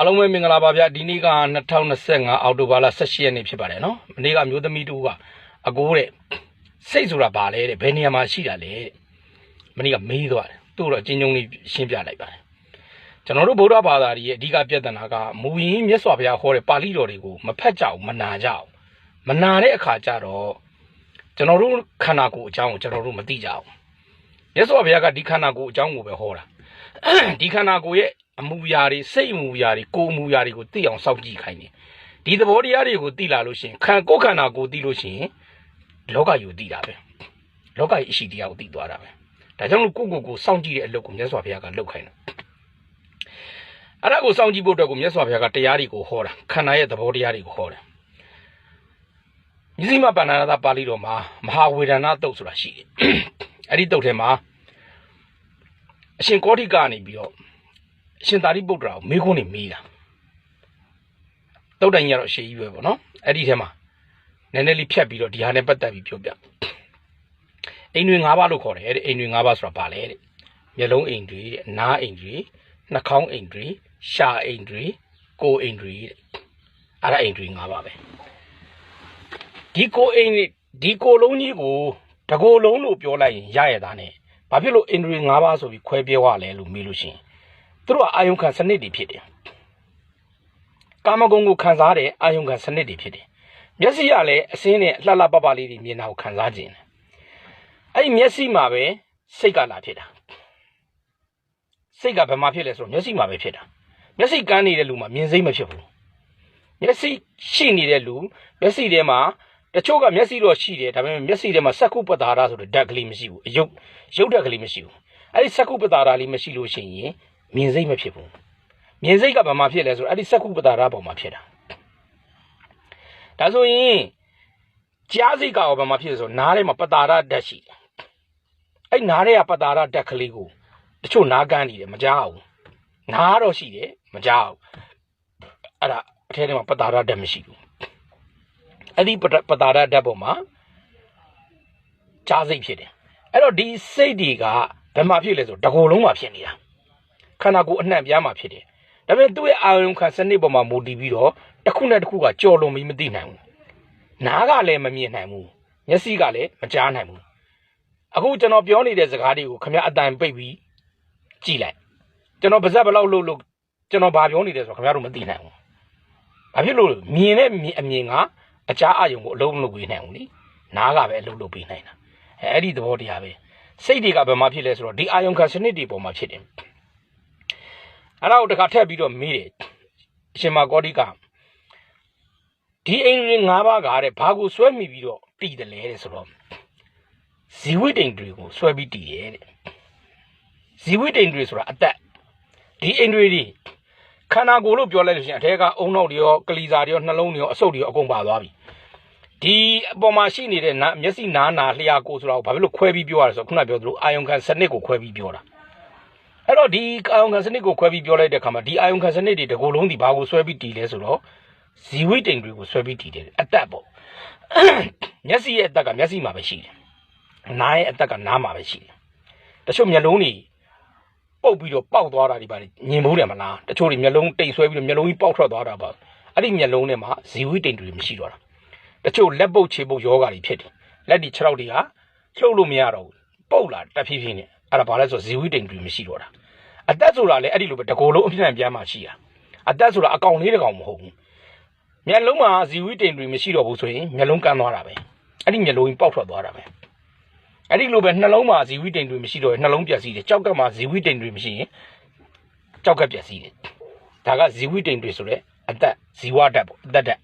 အားလုံးပဲမင်္ဂလာပါဗျဒီနေ့က2025အောက်တိုဘာလ18ရက်နေ့ဖြစ်ပါတယ်နော်မနေ့ကမျိုးသမီးတူကအကိုးတဲ့စိတ်ဆိုတာဘာလဲတဲ့ဘယ်နေရာမှာရှိတာလဲတဲ့မနေ့ကမေးသွားတယ်သူ့တော့အချင်းချင်းလေးရှင်းပြလိုက်ပါတယ်ကျွန်တော်တို့ဗုဒ္ဓဘာသာကြီးရဲ့အဓိကပြဿနာကမူရင်းမြတ်စွာဘုရားဟောတဲ့ပါဠိတော်တွေကိုမဖတ်ကြဘူးမနာကြဘူးမနာတဲ့အခါကျတော့ကျွန်တော်တို့ခန္ဓာကိုယ်အကြောင်းကိုကျွန်တော်တို့မသိကြဘူးမြတ်စွာဘုရားကဒီခန္ဓာကိုယ်အကြောင်းကိုပဲဟောတာဒီခန္ဓာကိုယ်ရဲ့ အမူအရာတွေစိတ်အမူအရာတွေကိုယ်အမူအရာတွေကိုသိအောင်စောင့်ကြည့်ခိုင်းတယ်ဒီသဘောတရားတွေကိုသိလာလို့ရှိရင်ခံကိုယ်ခန္ဓာကိုယ်သိလို့ရှိရင်လောကယူသိတာပဲလောကရဲ့အရှိတရားကိုသိသွားတာပဲဒါကြောင့်လို့ကိုယ့်ကိုယ်ကိုစောင့်ကြည့်တဲ့အလုပ်ကိုမြတ်စွာဘုရားကလုပ်ခိုင်းတယ်အဲ့ဒါကိုစောင့်ကြည့်ဖို့အတွက်ကိုမြတ်စွာဘုရားကတရားတွေကိုဟောတာခန္ဓာရဲ့သဘောတရားတွေကိုဟောတယ်မြစည်းမပဏာနာပါဠိတော်မှာမဟာဝေဒနာတုတ်ဆိုတာရှိတယ်အဲ့ဒီတုတ်ထဲမှာအရှင်ကောဋိကနေပြီးတော့ အရှင်သာရိပုတ္တရာကိုမေးခွန်းနေမေးတာတုတ်တိုင်ကြီးကတော့အရှိကြီးပဲပေါ့နော်အဲ့ဒီထဲမှာနည်းနည်းလေးဖြတ်ပြီးတော့ဒီဟာနဲ့ပတ်သက်ပြီးပြောပြအိမ်တွေ၅ပါးလို့ခေါ်တယ်အဲ့ဒီအိမ်တွေ၅ပါးဆိုတာဘာလဲတဲ့မျက်လုံးအိမ်တွေတဲ့နားအိမ်တွေနှာခေါင်းအိမ်တွေရှာအိမ်တွေကိုယ်အိမ်တွေတဲ့အဲ့ဒါအိမ်တွေ၅ပါးပဲဒီကိုယ်အိမ်တွေဒီကိုယ်လုံးကြီးကိုတကိုယ်လုံးလို့ပြောလိုက်ရင်ရရတာ ਨੇ ဘာဖြစ်လို့အင်ဒရီ၅ပါးဆိုပြီးခွဲပြောရလဲလို့မေးလို့ရှိရင် သူတို့ကအာယုံခံစနစ်တွေဖြစ်တယ်ကာမဂုဏ်ကိုခံစားတဲ့အာယုံခံစနစ်တွေဖြစ်တယ်မျက်စိကလည်းအစင်းနဲ့လှလှပပလေးတွေမြင်တာကိုခံစားခြင်းတယ်အဲ့ဒီမျက်စိမှာပဲစိတ်ကလာဖြစ်တာစိတ်ကဘယ်မှာဖြစ်လဲဆိုတော့မျက်စိမှာပဲဖြစ်တာမျက်စိကန်းနေတဲ့လူမှာမြင်စိမ့်မဖြစ်ဘူးမျက်စိရှိနေတဲ့လူမျက်စိထဲမှာတချို့ကမျက်စိတော့ရှိတယ်ဒါပေမဲ့မျက်စိထဲမှာစက္ကုပ္ပတာရဆိုတဲ့ဓာတ်ကလေးမရှိဘူးအယုတ်ရုပ်ဓာတ်ကလေးမရှိဘူးအဲ့ဒီစက္ကုပ္ပတာရလေးမရှိလို့ရှိရင် မြင်စိမ့်မဖြစ်ဘူးမြင်စိတ်ကဘာမှဖြစ်လဲဆိုတော့အဲ့ဒီစက္ကုပ္ပတာရပေါ်မှာဖြစ်တာဒါဆိုရင်ကြားစိတ်ကရောဘာမှဖြစ်လဲဆိုတော့နားထဲမှာပတာရဓာတ်ရှိတယ်အဲ့နားထဲကပတာရဓာတ်ကလေးကိုတချို့နားကန်းနေတယ်မကြားဘူးနားတော့ရှိတယ်မကြားဘူးအဲ့ဒါအထဲထဲမှာပတာရဓာတ်မရှိဘူးအဲ့ဒီပတပတာရဓာတ်ပေါ်မှာကြားစိတ်ဖြစ်တယ်အဲ့တော့ဒီစိတ်တွေကဘယ်မှာဖြစ်လဲဆိုတကိုယ်လုံးမှာဖြစ်နေတာ ခန္ဓာကိုယ်အနှံ့ပြားမှာဖြစ်တယ်ဒါပေမဲ့သူ့ရဲ့အာယုံခံစနစ်ပေါ်မှာမူတည်ပြီးတော့တစ်ခုနဲ့တစ်ခုကကြော်လွန်ပြီးမသိနိုင်ဘူးနားကလည်းမမြင်နိုင်ဘူးမျက်စိကလည်းမကြားနိုင်ဘူးအခုကျွန်တော်ပြောနေတဲ့စကားတွေကိုခင်ဗျအတန်ပိတ်ပြီးကြည့်လိုက်ကျွန်တော်ပါဇက်ဘယ်လောက်လို့လို့ကျွန်တော်ဘာပြောနေတယ်ဆိုတော့ခင်ဗျားတို့မသိနိုင်ဘူးဘာဖြစ်လို့လဲမြင်တဲ့မြင်အမြင်ကအကြအယုံကိုအလုံးမလုပ်ပေးနိုင်ဘူးလीနားကပဲအလုံးလုပ်ပေးနိုင်တာအဲအဲ့ဒီသဘောတရားပဲစိတ်တွေကဘယ်မှာဖြစ်လဲဆိုတော့ဒီအာယုံခံစနစ်တွေပေါ်မှာဖြစ်တယ် အဲ့ဒါကိုတခါထပ်ပြီးတော့မေးတယ်အရှင်မကောတိကဒီအိမ်တွေ၅ပါးကတဲ့ဘာကိုဆွဲမိပြီးတော့တည်တယ်လဲတဲ့ဆိုတော့ဇီဝိတ္တိန်တွေကိုဆွဲပြီးတည်တယ်တဲ့ဇီဝိတ္တိန်တွေဆိုတာအသက်ဒီအိမ်တွေဒီခန္ဓာကိုယ်လို့ပြောလိုက်လို့ရှိရင်အထက်ကအုံနောက်တွေရောကလီစာတွေရောနှလုံးတွေရောအဆုတ်တွေရောအကုန်ပါသွားပြီဒီအပေါ်မှာရှိနေတဲ့နာမျက်စိနားနာလျှာကိုယ်ဆိုတာကိုဘာဖြစ်လို့ခွဲပြီးပြောရလဲဆိုတော့ခုနပြောသလိုအာယုံခံစနစ်ကိုခွဲပြီးပြောတာ အဲ့တော့ဒီအာယုံခံစနစ်ကိုခွဲပြီးပြောလိုက်တဲ့အခါမှာဒီအာယုံခံစနစ်တွေတကိုယ်လုံးဒီဘာကိုဆွဲပြီးတည်လဲဆိုတော့ဇီဝိတ္တိန်တွေကိုဆွဲပြီးတည်တယ်အသက်ပေါ့မျက်စိရဲ့အသက်ကမျက်စိမှာပဲရှိတယ်နားရဲ့အသက်ကနားမှာပဲရှိတယ်တချို့မျက်လုံးတွေပုတ်ပြီးတော့ပေါက်သွားတာဒီပါညင်မိုးတယ်မလားတချို့တွေမျက်လုံးတိတ်ဆွဲပြီးတော့မျက်လုံးကြီးပေါက်ထွက်သွားတာပါအဲ့ဒီမျက်လုံးထဲမှာဇီဝိတိန်တွေမရှိတော့တာတချို့လက်ပုတ်ခြေပုတ်ယောဂါတွေဖြစ်တယ်လက်ဒီ6ရောက်တွေကလှုပ်လို့မရတော့ဘူးပုတ်လာတက်ဖြည်းဖြည်းနဲ့ အဲ့ဒါဘာလဲဆိုဇီဝိတိန်တွေမရှိတော့တာအသက်ဆိုတာလည်းအဲ့ဒီလိုပဲတကိုယ်လုံးအပြည့်အပြားမှရှိတာအသက်ဆိုတာအကောင်လေးတစ်ကောင်မဟုတ်ဘူးမျက်လုံးမှာဇီဝိတိန်တွေမရှိတော့ဘူးဆိုရင်မျက်လုံးကန်းသွားတာပဲအဲ့ဒီမျက်လုံးကြီးပေါက်ထွက်သွားတာပဲအဲ့ဒီလိုပဲနှလုံးမှာဇီဝိတိန်တွေမရှိတော့ရင်နှလုံးပြက်စီးတယ်ကြောက်ကပ်မှာဇီဝိတိန်တွေမရှိရင်ကြောက်ကပ်ပြက်စီးတယ်ဒါကဇီဝိတိန်တွေဆိုတဲ့အသက်ဇီဝဓာတ်ပေါ့အသက်ဓာတ်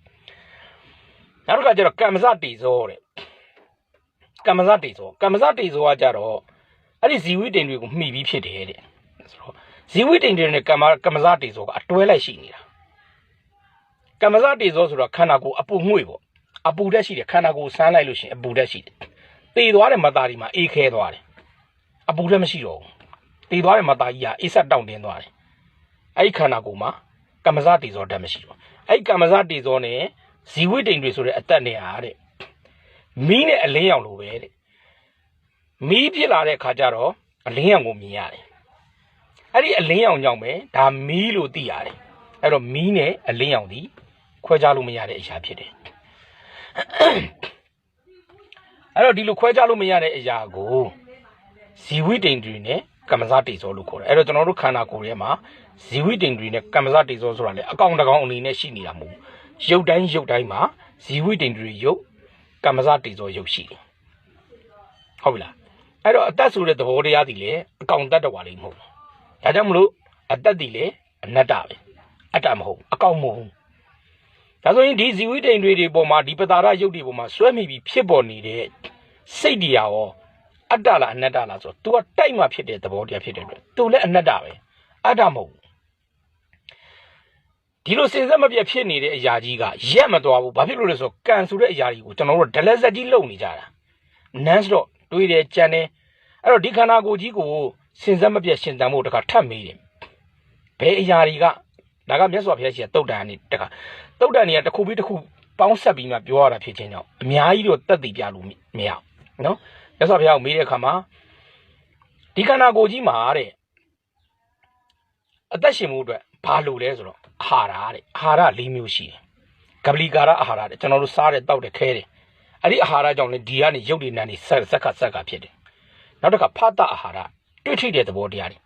နောက်တစ်ခါကျတော့ကမ္မဇတေဇောတဲ့ကမ္မဇတေဇောကမ္မဇတေဇောကကြတော့ အဲ့ဒီဇီဝိတိန်တွေကိုမှီပြီးဖြစ်တယ်တဲ့ဆိုတော့ဇီဝိတိန်တွေနဲ့ကမ္မကမ္မဇတေဇောကအတွဲလိုက်ရှိနေတာကမ္မဇတေဇောဆိုတော့ခန္ဓာကိုယ်အပူငွေ့ပေါ့အပူဓာတ်ရှိတယ်ခန္ဓာကိုယ်ဆန်းလိုက်လို့ရှိရင်အပူဓာတ်ရှိတယ်တည်သွားတဲ့မသားဒီမှာအေးခဲသွားတယ်အပူလည်းမရှိတော့ဘူးတည်သွားတဲ့မသားကြီးကအေးဆက်တောင့်တင်းသွားတယ်အဲ့ဒီခန္ဓာကိုယ်မှာကမ္မဇတေဇောဓာတ်မရှိတော့အဲ့ဒီကမ္မဇတေဇောနဲ့ဇီဝိတ္တိန်တွေဆိုတဲ့အသက်နဲ့ဟာတဲ့မီးနဲ့အလင်းရောင်လိုပဲတဲ့ မီးဖြစ်လာတဲ့ခါကျတော့အလင်းရောင်ကိုမြင်ရတယ်အဲ့ဒီအလင်းရောင်ကြောင့်ပဲဒါမီးလို့သိရတယ်အဲ့တော့မီးနဲ့အလင်းရောင်ဒီခွဲခြားလို့မရတဲ့အရာဖြစ်တယ်အဲ့တော့ဒီလိုခွဲခြားလို့မရတဲ့အရာကိုဇီဝိတ္တိန်တွေနဲ့ကမ္မဇတိဇောလို့ခေါ်တယ်အဲ့တော့ကျွန်တော်တို့ခန္ဓာကိုယ်ထဲမှာဇီဝိတ္တိန်တွေနဲ့ကမ္မဇတိဇောဆိုတာလေအကောင်တကောင်အနေနဲ့ရှိနေတာမဟုတ်ဘူးရုပ်တိုင်းရုပ်တိုင်းမှာဇီဝိတ္တိန်တွေရုပ်ကမ္မဇတိဇောရုပ်ရှိတယ်ဟုတ်ပြီလား အဲ့တော့အသက်ဆိုတဲ့သဘောတရားဒီလေအကောင်တတ်တော်ပါလိမ့်မဟုတ်ဘူးဒါကြောင့်မလို့အသက်ဒီလေအနတ္တပဲအတ္တမဟုတ်ဘူးအကောင်မဟုတ်ဘူးဒါဆိုရင်ဒီဇီဝိတ္တိန်တွေတွေပေါ်မှာဒီပတာရရုပ်တွေပေါ်မှာဆွဲမိပြီးဖြစ်ပေါ်နေတဲ့စိတ်တရားရောအတ္တလားအနတ္တလားဆိုတော့ तू ကတိုက်မှဖြစ်တဲ့သဘောတရားဖြစ်တဲ့အတွက် तू လည်းအနတ္တပဲအတ္တမဟုတ်ဘူးဒီလိုစင်စက်မပြတ်ဖြစ်နေတဲ့အရာကြီးကရက်မသွားဘူးဘာဖြစ်လို့လဲဆိုတော့ကန်ဆိုတဲ့အရာကြီးကိုကျွန်တော်တို့ဒလက်ဆက်ကြီးလုံနေကြတာနန်းစ တော့တွေးတယ်ကြံတယ်အဲ့တော့ဒီခန္ဓာကိုယ်ကြီးကိုစင်စက်မပြတ်ရှင်တန်ဖို့တခါထပ်မေးတယ်ဘယ်အရာတွေကဒါကမြတ်စွာဘုရားရှင်ကတုတ်တန်နေတခါတုတ်တန်နေကတစ်ခုပြီးတစ်ခုပေါင်းဆက်ပြီးမှပြောရတာဖြစ်ခြင်းကြောင့်အများကြီးတော့တက်တည်ပြလို့မရဘူးနော်မြတ်စွာဘုရားကိုမေးတဲ့အခါမှာဒီခန္ဓာကိုယ်ကြီးမှာတဲ့အသက်ရှင်မှုအတွက်ဘာလို့လဲဆိုတော့အာဟာရတဲ့အာဟာရ၄မျိုးရှိတယ်ကပလီကာရအာဟာရတဲ့ကျွန်တော်တို့စားတဲ့တောက်တဲ့ခဲတယ် အဲ့ဒီအာဟာရကြောင့်လည်းဒီကနေရုပ်တွေနံနေဆက်ဆက်ကဆက်ကဖြစ်တယ်နောက်တစ်ခါဖတ်တအာဟာရတွေ့ထိတဲ့သဘောတရားတွေ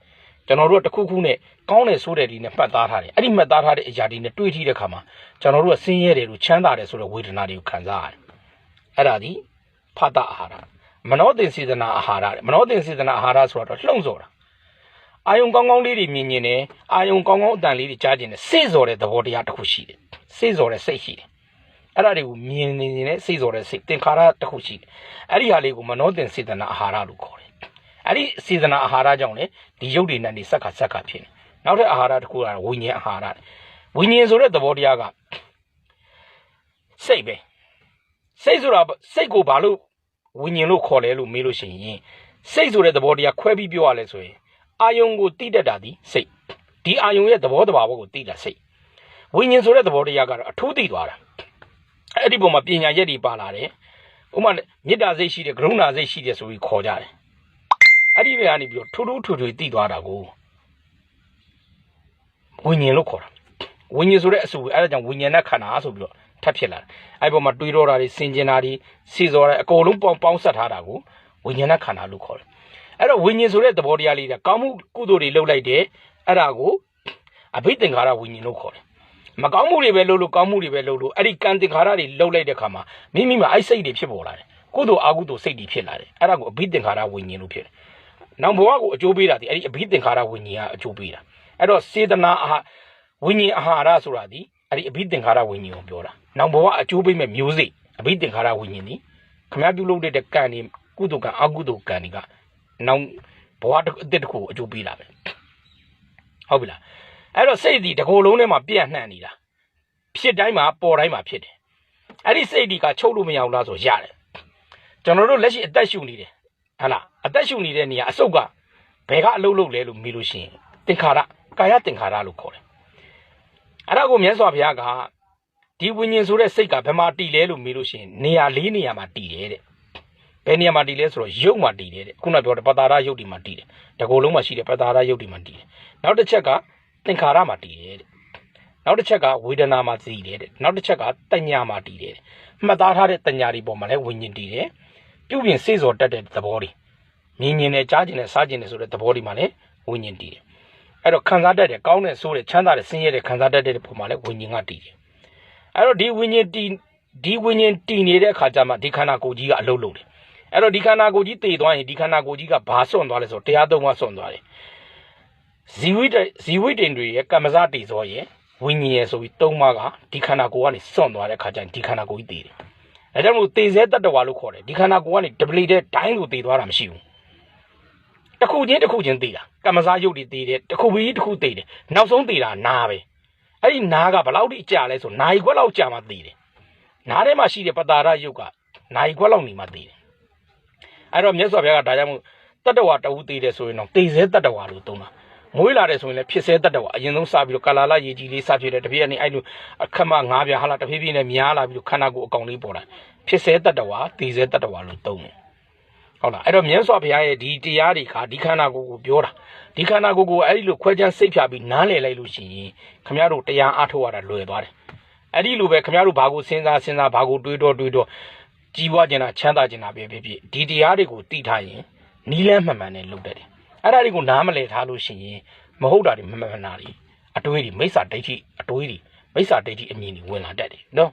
ကျွန်တော်တို့ကတစ်ခုခုနဲ့ကောင်းတယ်ဆိုတဲ့ဒီနဲ့မှတ်သားထားတယ်အဲ့ဒီမှတ်သားထားတဲ့အရာတွေနဲ့တွေ့ထိတဲ့အခါမှာကျွန်တော်တို့ကဆင်းရဲတယ်လို့ချမ်းသာတယ်ဆိုတဲ့ဝေဒနာတွေကိုခံစားရတယ်အဲ့ဒါဒီဖတ်တအာဟာရမနောတင်စေတနာအာဟာရတဲ့မနောတင်စေတနာအာဟာရဆိုတော့လှုံ့ဆော်တာအာယုံကောင်းကောင်းလေးတွေမြင်မြင်နဲ့အာယုံကောင်းကောင်းအတန်လေးတွေကြားကျင်နဲ့စိတ်စော်တဲ့သဘောတရားတစ်ခုရှိတယ်စိတ်စော်တဲ့စိတ်ရှိတယ် အဲ့ဒါတွေကိုမြင်နေနေနဲ့စိတ်စော်တဲ့စိတ်သင်္ခါရတစ်ခုရှိတယ်အဲ့ဒီဟာလေးကိုမနောတင်စေတနာအာဟာရလို့ခေါ်တယ်အဲ့ဒီစေတနာအာဟာရကြောင့်လေဒီရုပ်တွေနဲ့နေစက်ကစက်ကဖြစ်နေနောက်ထပ်အာဟာရတစ်ခုကဝိညာဉ်အာဟာရဝိညာဉ်ဆိုတဲ့သဘောတရားကစိတ်ပဲစိတ်ဆိုတာစိတ်ကိုဘာလို့ဝိညာဉ်လို့ခေါ်လဲလို့မေးလို့ရှိရင်စိတ်ဆိုတဲ့သဘောတရားခွဲပြီးပြောရလဲဆိုရင်အာယုံကိုတိတတ်တာဒီစိတ်ဒီအာယုံရဲ့သဘောတဘာဝကိုတိတာစိတ်ဝိညာဉ်ဆိုတဲ့သဘောတရားကတော့အထူးသိသွားတာ အဲ့ဒီပုံမှာပညာရက်တွေပါလာတယ်ဥမာမေတ္တာစိတ်ရှိတယ်ကရုဏာစိတ်ရှိတယ်ဆိုပြီးခေါ်ကြတယ်အဲ့ဒီတွေကနေပြီးတော့ထူးထူးထွေထွေသိသွားတာကိုဝိညာဉ်လို့ခေါ်တာဝိညာဉ်ဆိုတဲ့အဆူပဲအဲ့ဒါကြောင့်ဝိညာဉ်နဲ့ခန္ဓာဆိုပြီးတော့ထပ်ဖြစ်လာတယ်အဲ့ပေါ်မှာတွေးတော့တာတွေစင်ကျင်တာတွေစီစော်တာအကုန်လုံးပေါင်းပေါင်းဆက်ထားတာကိုဝိညာဉ်နဲ့ခန္ဓာလို့ခေါ်တယ်အဲ့တော့ဝိညာဉ်ဆိုတဲ့သဘောတရားလေးကကောင်းမှုကုသိုလ်တွေလုပ်လိုက်တယ်အဲ့ဒါကိုအဘိသင်္ခါရဝိညာဉ်လို့ခေါ်တယ် မကောင်းမှုတွေပဲလုပ်လို့ကောင်းမှုတွေပဲလုပ်လို့အဲ့ဒီကံသင်္ခါရတွေလုပ်လိုက်တဲ့ခါမှာမိမိမှာအဲ့စိတ်တွေဖြစ်ပေါ်လာတယ်ကုသိုလ်အကုသိုလ်စိတ်တွေဖြစ်လာတယ်အဲ့ဒါကိုအဘိသင်္ခါရဝိညာဉ်လို့ဖြစ်တယ်နောက်ဘဝကိုအကျိုးပေးတာဒီအဲ့ဒီအဘိသင်္ခါရဝိညာဉ်ကအကျိုးပေးတာအဲ့တော့စေတနာအာဝိညာဉ်အာဟာရဆိုတာဒီအဲ့ဒီအဘိသင်္ခါရဝိညာဉ်ကိုပြောတာနောက်ဘဝအကျိုးပေးမဲ့မျိုးစိအဘိသင်္ခါရဝိညာဉ်ဒီခမည်းပြုလုပ်တဲ့ကံဒီကုသိုလ်ကံအကုသိုလ်ကံဒီကနောက်ဘဝတစ်ခုအစ်တစ်ခုအကျိုးပေးတာပဲဟုတ်ပြီလား အဲ့တော့စိတ်ဒီတကိုယ်လုံးထဲမှာပြန့်နှံ့နေတာဖြစ်တိုင်းမှာပေါ်တိုင်းမှာဖြစ်တယ်အဲ့ဒီစိတ်ဒီကချုပ်လို့မရဘူးလားဆိုရတယ်ကျွန်တော်တို့လက်ရှိအသက်ရှူနေတယ်ဟဟလားအသက်ရှူနေတဲ့နေရာအစုပ်ကဘယ်ကအလုပ်လုပ်လဲလို့မေးလို့ရှိရင်သင်္ခါရကာယသင်္ခါရလို့ခေါ်တယ်အဲ့ဒါကိုမြတ်စွာဘုရားကဒီဝိညာဉ်ဆိုတဲ့စိတ်ကဘယ်မှာတည်လဲလို့မေးလို့ရှိရင်နေရာလေးနေရာမှာတည်တယ်တဲ့ဘယ်နေရာမှာတည်လဲဆိုတော့ရုပ်မှာတည်တယ်တဲ့ခုနပြောတဲ့ပတာရရုပ်ဒီမှာတည်တယ်တကိုယ်လုံးမှာရှိတဲ့ပတာရရုပ်ဒီမှာတည်တယ်နောက်တစ်ချက်က သင်္ခါရမှာတည်တယ်တဲ့နောက်တစ်ချက်ကဝေဒနာမှာတည်တယ်တဲ့နောက်တစ်ချက်ကတညာမှာတည်တယ်မှတ်သားထားတဲ့တညာဒီပေါ်မှာလည်းဝိညာဉ်တည်တယ်ပြုပြင်စေစော်တက်တဲ့သဘောတွေမြင်မြင်နဲ့ကြားကျင်နဲ့စားကျင်နဲ့ဆိုတဲ့သဘောတွေမှာလည်းဝိညာဉ်တည်တယ်အဲ့တော့ခံစားတတ်တဲ့ကောင်းတဲ့ဆိုးတဲ့ချမ်းသာတဲ့ဆင်းရဲတဲ့ခံစားတတ်တဲ့ပုံမှာလည်းဝိညာဉ်ကတည်တယ်အဲ့တော့ဒီဝိညာဉ်တည်ဒီဝိညာဉ်တည်နေတဲ့အခါကျမှဒီခန္ဓာကိုယ်ကြီးကအလုံးလုံးတယ်အဲ့တော့ဒီခန္ဓာကိုယ်ကြီးတည်သွားရင်ဒီခန္ဓာကိုယ်ကြီးကဘာစွန့်သွားလဲဆိုတော့တရားသုံးပါးစွန့်သွားတယ် ဇီဝိတဇီဝိတင်တွေရဲ့ကမ္မဇတည်စောရဲ့ဝိညာဉ်ရဲ့ဆိုပြီးသုံးပါးကဒီခန္ဓာကိုယ်ကနေစွန့်သွားတဲ့အခါကျရင်ဒီခန္ဓာကိုယ်ကြီးတည်တယ်အဲကြောင့်မို့တည်စေတတ္တဝါလို့ခေါ်တယ်ဒီခန္ဓာကိုယ်ကနေဒပလီတဲ့ဒိုင်းလို့တည်သွားတာမရှိဘူးတစ်ခုချင်းတစ်ခုချင်းတည်တာကမ္မဇယုတ်တွေတည်တယ်တစ်ခုပြီးတစ်ခုတည်တယ်နောက်ဆုံးတည်တာနာပဲအဲ့ဒီနာကဘယ်လောက်ထိကြာလဲဆိုနိုင်ခွက်လောက်ကြာမှတည်တယ်နားထဲမှာရှိတဲ့ပတာရယုတ်ကနိုင်ခွက်လောက်နေမှတည်တယ်အဲ့တော့မြတ်စွာဘုရားကဒါကြောင့်မို့တတ္တဝါတဝူတည်တယ်ဆိုရင်တော့တည်စေတတ္တဝါလို့သုံးတာ မွေးလာတယ်ဆိုရင်လည်းဖြစ်စေတတ်တယ်ကွာအရင်ဆုံးစပြီးတော့ကာလာလာရေကြီးလေးစဖြစ်တယ်တပြည့်ကနေအဲ့လိုအခက်မငါးပြဟာလာတဖြည်းဖြည်းနဲ့များလာပြီးတော့ခန္ဓာကိုယ်အကောင်လေးပေါ်လာဖြစ်စေတတ်တယ်ကွာတည်စေတတ်တယ်ကွာလို့သုံးတယ်ဟုတ်လားအဲ့တော့မြတ်စွာဘုရားရဲ့ဒီတရားတွေကဒီခန္ဓာကိုယ်ကိုပြောတာဒီခန္ဓာကိုယ်ကိုအဲ့ဒီလိုခွဲခြမ်းစိတ်ဖြာပြီးနားလည်လိုက်လို့ရှိရင်ခမရတို့တရားအားထုတ်ရတာလွယ်သွားတယ်အဲ့ဒီလိုပဲခမရတို့ဘာကိုစဉ်းစားစဉ်းစားဘာကိုတွေးတော့တွေးတော့ကြီးပွားကျင်တာချမ်းသာကျင်တာပဲဖြစ်ဖြစ်ဒီတရားတွေကိုသိထားရင်နီးလန်းမှန်မှန်နဲ့လုပ်တတ်တယ် အဲ့ဒါတွေကိုနားမလည်ထားလို့ရှိရင်မဟုတ်တာတွေမမှန်မှန်တာတွေအတွေးတွေမိစ္ဆာဒိဋ္ဌိအတွေးတွေမိစ္ဆာဒိဋ္ဌိအမြင်တွေဝင်လာတတ်တယ်နော်